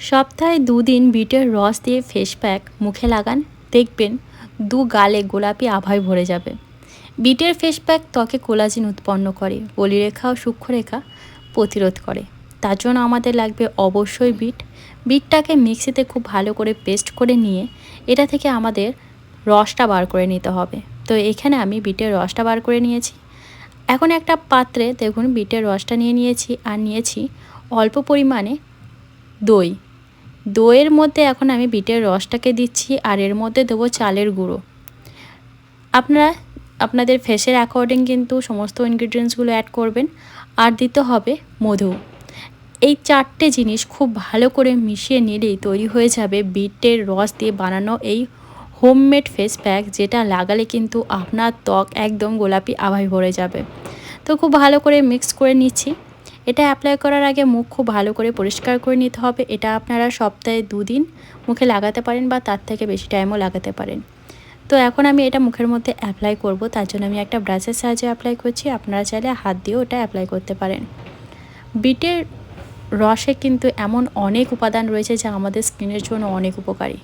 সপ্তাহে দুদিন বিটের রস দিয়ে ফেস প্যাক মুখে লাগান, দেখবেন দু গালে গোলাপি আভায় ভরে যাবে। বিটের ফেস প্যাক ত্বকে কোলাজিন উৎপন্ন করে, বলিরেখা ও সূক্ষ্মরেখা প্রতিরোধ করে। তার জন্য আমাদের লাগবে অবশ্যই বিট। বিটটাকে মিক্সিতে খুব ভালো করে পেস্ট করে নিয়ে এটা থেকে আমাদের রসটা বার করে নিতে হবে। তো এখানে আমি বিটের রসটা বার করে নিয়েছি। এখন একটা পাত্রে দেখুন বিটের রসটা নিয়ে নিয়েছি আর নিয়েছি অল্প পরিমাণে দই। দইয়ের মধ্যে এখন আমি বিটের রসটাকে দিচ্ছি আর এর মধ্যে দেবো চালের গুঁড়ো। আপনারা, আপনাদের ফেসের অ্যাকর্ডিং কিন্তু সমস্ত ইনগ্রিডিয়েন্টসগুলো অ্যাড করবেন। আর দিতে হবে মধু। এই চারটে জিনিস খুব ভালো করে মিশিয়ে নিলেই তৈরি হয়ে যাবে বিটের রস দিয়ে বানানো এই হোমমেড ফেস প্যাক যেটা লাগালে কিন্তু আপনার ত্বক একদম গোলাপি আভায় ভরে যাবে। তো খুব ভালো করে মিক্স করে নিচ্ছি। এটা অ্যাপ্লাই করার আগে মুখ খুব ভালো করে পরিষ্কার করে নিতে হবে। এটা আপনারা সপ্তাহে দুদিন মুখে লাগাতে পারেন বা তার থেকে বেশি টাইমও লাগাতে পারেন। তো এখন আমি এটা মুখের মধ্যে অ্যাপ্লাই করব। তার জন্য আমি একটা ব্রাশের সাহায্যে অ্যাপ্লাই করছি। আপনারা চাইলে হাত দিয়েও এটা অ্যাপ্লাই করতে পারেন। বিটের রসে কিন্তু এমন অনেক উপাদান রয়েছে যা আমাদের স্কিনের জন্য অনেক উপকারী।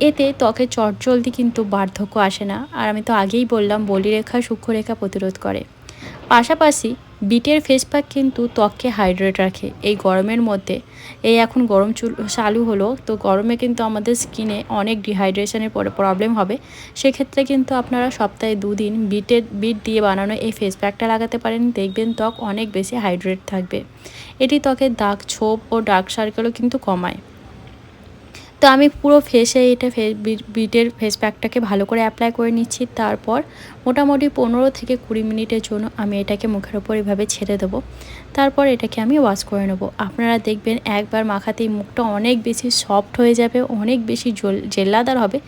এতে ত্বকে চটজলদি কিন্তু বার্ধক্য আসে না। আর আমি তো আগেই বললাম, বলিরেখা, সূক্ষ্মরেখা প্রতিরোধ করে। পাশাপাশি বিটের ফেস প্যাক কিন্তু ত্বককে হাইড্রেট রাখে এই গরমের মধ্যে। এই এখন গরম চুল, চালু হলো, তো গরমে কিন্তু আমাদের স্কিনে অনেক ডিহাইড্রেশনের পরে প্রবলেম হবে। সেক্ষেত্রে কিন্তু আপনারা সপ্তাহে দুদিন বিটের বিট দিয়ে বানানো এই ফেস প্যাকটা লাগাতে পারেন। দেখবেন ত্বক অনেক বেশি হাইড্রেট থাকবে। এটি ত্বকের দাগ, ছোপ ও ডার্ক সার্কেলও কিন্তু কমায়। তো আমি পুরো ফেসে এটা ফেস বিটের ফেস প্যাকটাকে ভালো করে অ্যাপ্লাই করে নিচ্ছি। তারপর মোটামুটি পনেরো থেকে কুড়ি মিনিটের জন্য আমি এটাকে মুখের ওপর এভাবে ছেড়ে দেবো। তারপর এটাকে আমি ওয়াশ করে নেব। আপনারা দেখবেন একবার মাখাতেই মুখটা অনেক বেশি সফট হয়ে যাবে, অনেক বেশি জল, জেল্লাদার হবে।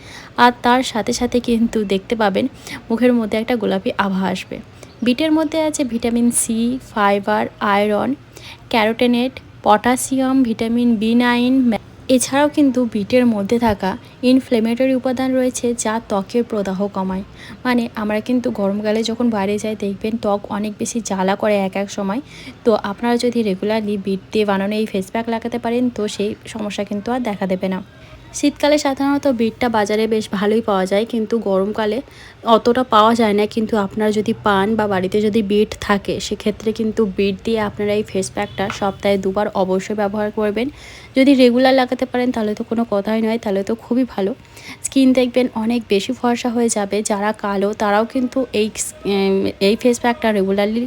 আর তার সাথে সাথে কিন্তু দেখতে পাবেন মুখের মধ্যে একটা গোলাপি আভা আসবে। বিটের মধ্যে আছে vitamin C fibre iron carotenate potassium vitamin B nine এছাড়াও কিন্তু বিটের মধ্যে থাকা ইনফ্লেমেটরি উপাদান রয়েছে যা ত্বকের প্রদাহ কমায়। মানে আমরা কিন্তু গরমকালে যখন বাইরে যাই দেখবেন ত্বক অনেক বেশি জ্বালা করে এক এক সময়। তো আপনারা যদি রেগুলারলি বিট দিয়ে বানানো এই ফেস প্যাক লাগাতে পারেন তো সেই সমস্যা কিন্তু আর দেখা দেবে না। শীতকালে সাধারণত বিটটা বাজারে বেশ ভালোই পাওয়া যায়, কিন্তু গরমকালে অতটা পাওয়া যায় না। কিন্তু আপনারা যদি পান বা বাড়িতে যদি বিট থাকে, সেক্ষেত্রে কিন্তু বিট দিয়ে আপনারা এই ফেস প্যাকটা সপ্তাহে দুবার অবশ্যই ব্যবহার করবেন। যদি রেগুলার লাগাতে পারেন, তাহলে তো কোনো কথাই নয়, তাহলে তো খুবই ভালো। স্কিন দেখবেন অনেক বেশি ফর্সা হয়ে যাবে, যারা কালো, তারাও কিন্তু এই এই ফেস প্যাকটা রেগুলারলি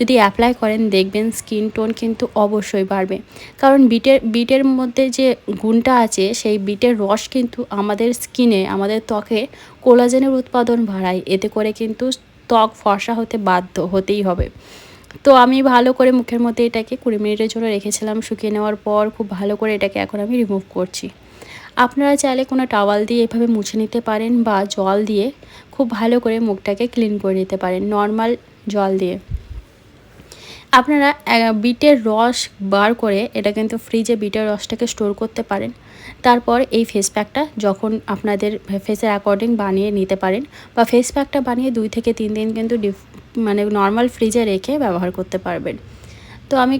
যদি অ্যাপ্লাই করেন, দেখবেন স্কিন টোন কিন্তু অবশ্যই বাড়বে। কারণ বিটের বিটের মধ্যে যে গুণটা আছে, সেই বিটের রস কিন্তু আমাদের স্কিনে আমাদের ত্বকে কোলাজেনের উৎপাদন বাড়ায়। এতে করে কিন্তু ত্বক ফর্সা হতে বাধ্য হতেই হবে। তো আমি ভালো করে মুখের মধ্যে এটাকে কুড়ি মিনিটের জন্য রেখেছিলাম। শুকিয়ে নেওয়ার পর খুব ভালো করে এটাকে এখন আমি রিমুভ করছি। আপনারা চাইলে কোনো টাওয়াল দিয়ে এভাবে মুছে নিতে পারেন বা জল দিয়ে খুব ভালো করে মুখটাকে ক্লিন করে নিতে পারেন। নর্মাল জল দিয়ে। আপনারা বিটের রস বার করে এটা কিন্তু ফ্রিজে বিটের রসটাকে স্টোর করতে পারেন। তারপর এই ফেস প্যাকটা যখন আপনাদের ফেসের অ্যাকর্ডিং বানিয়ে নিতে পারেন বা ফেস প্যাকটা বানিয়ে দুই থেকে তিন দিন কিন্তু মানে নর্মাল ফ্রিজে রেখে ব্যবহার করতে পারবেন। তো আমি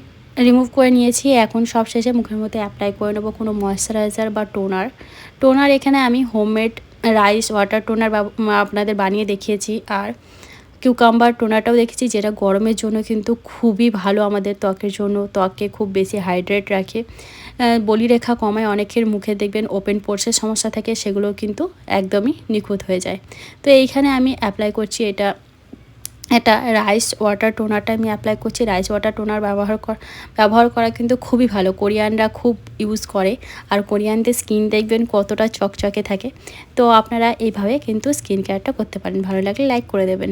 রিমুভ করে নিয়েছি। এখন সব শেষে মুখের মধ্যে অ্যাপ্লাই করে নেব কোনো ময়শ্চারাইজার বা টোনার টোনার এখানে আমি হোমমেড রাইস ওয়াটার টোনার আপনাদের বানিয়ে দেখিয়েছি। আর কিউকাম্বার টোনাটাও দেখেছি, যেটা গরমের জন্য কিন্তু খুবই ভালো আমাদের ত্বকের জন্য। ত্বককে খুব বেশি হাইড্রেট রাখে। বলিরেখা কমায়, অনেকের মুখে দেখবেন ওপেন পোর্সের সমস্যা থাকে সেগুলো কিন্তু একদমই নিখুঁত হয়ে যায়। তো এইখানে আমি অ্যাপ্লাই করছি এটা এটা রাইস ওয়াটার টোনারটা আমি অ্যাপ্লাই করছি। রাইস ওয়াটার টোনার ব্যবহার কর ব্যবহার করা কিন্তু খুবই ভালো। কোরিয়ানরা খুব ইউজ করে। আর কোরিয়ানদের স্কিন দেখবেন কতটা চকচকে থাকে। তো আপনারা এইভাবে কিন্তু স্কিন কেয়ারটা করতে পারেন। ভালো লাগলে লাইক করে দেবেন।